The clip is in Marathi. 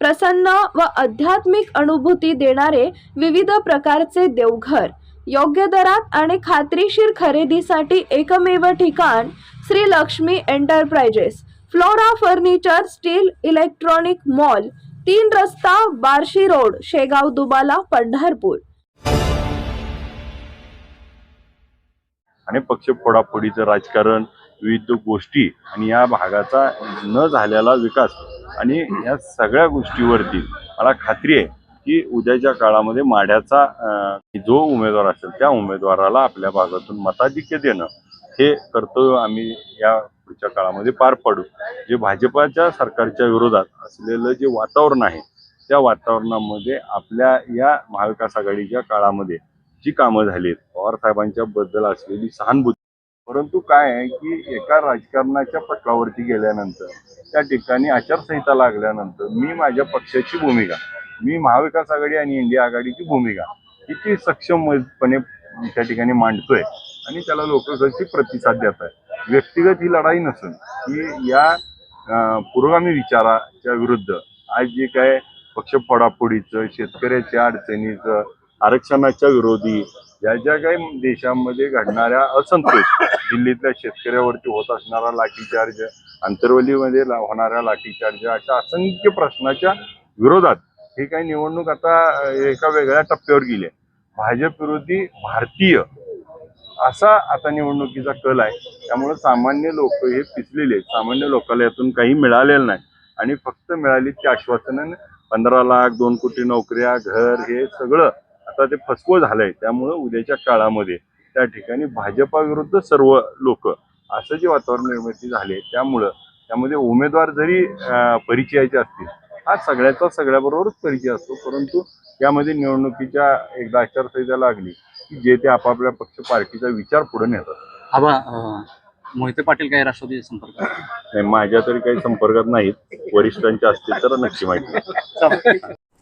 प्रसन्न व आध्यात्मिक अनुभूती देणारे विविध प्रकारचे देवघर. योग्य दरात आणि खात्रीशीर खरेदीसाठी एकमेव ठिकाण Shri Lakshmi enterprises. Flora furniture steel electronic mall तीन रस्ता बार्शी रोड शेगाव दुबाला पंढरपूर. आणि पक्ष फोडाफोडीचं राजकारण विविध गोष्टी आणि या भागाचा न झालेला विकास आणि या सगळ्या गोष्टीवरती मला खात्री आहे की उद्याच्या काळामध्ये माढ्याचा जो उमेदवार असेल त्या उमेदवाराला आपल्या भागातून मताधिक्य देणं हे कर्तव्य आम्ही या पुढच्या काळामध्ये पार पाडू. जे भाजपाच्या सरकारच्या विरोधात असलेलं जे वातावरण आहे त्या वातावरणामध्ये आपल्या या महाविकास आघाडीच्या काळामध्ये जी कामं झालीत पवारसाहेबांच्या बद्दल असलेली सहानुभूती. परंतु काय आहे की एका राजकारणाच्या पटलावरती गेल्यानंतर त्या ठिकाणी आचारसंहिता लागल्यानंतर मी माझ्या पक्षाची भूमिका मी महाविकास आघाडी आणि इंडिया आघाडीची भूमिका किती सक्षमपणे त्या ठिकाणी मांडतोय आणि त्याला लोक कशी प्रतिसाद देत आहे व्यक्तिगत ही लढाई नसून ही या पुरोगामी विचाराच्या विरुद्ध आज जे काय पक्ष फोडाफोडीचं शेतकऱ्याच्या अडचणीचं आरक्षणाच्या विरोधी ज्या ज्या काही देशामध्ये घडणाऱ्या असंतोष दिल्लीतल्या शेतकऱ्यावरती होत असणारा लाठीचार्ज आंतरवलीमध्ये ला- होणाऱ्या लाठीचार्ज अशा असंख्य प्रश्नाच्या विरोधात ही काही निवडणूक आता एका वेगळ्या टप्प्यावर गेली आहे. भाजप विरोधी भारतीय असा आता निवडणुकीचा कल आहे. त्यामुळे सामान्य लोक हे पिचलेले आहेत. सामान्य लोकांना यातून काही मिळालेलं नाही. आणि फक्त मिळाली ती आश्वासनं पंधरा लाख दोन कोटी नोकऱ्या घर हे सगळं आता ते फसवं झालंय. त्यामुळं उद्याच्या काळामध्ये त्या ठिकाणी भाजपाविरुद्ध सर्व लोक असं जे वातावरण निर्मिती झाले त्यामुळं त्यामध्ये उमेदवार जरी परिचयाचे असतील हा सगळ्याचा सगळ्याबरोबरच परिचय असतो. परंतु यामध्ये निवडणुकीच्या एकदा आचारसंहिता लागली की जे ते आपापल्या पक्ष पार्टीचा विचार पुढे नेतात. आबा मोहिते पाटील काय राष्ट्रवादी संपर्कात नाही, माझ्या तरी काही संपर्कात नाहीत. वरिष्ठांच्या असतील तर नक्की माहिती.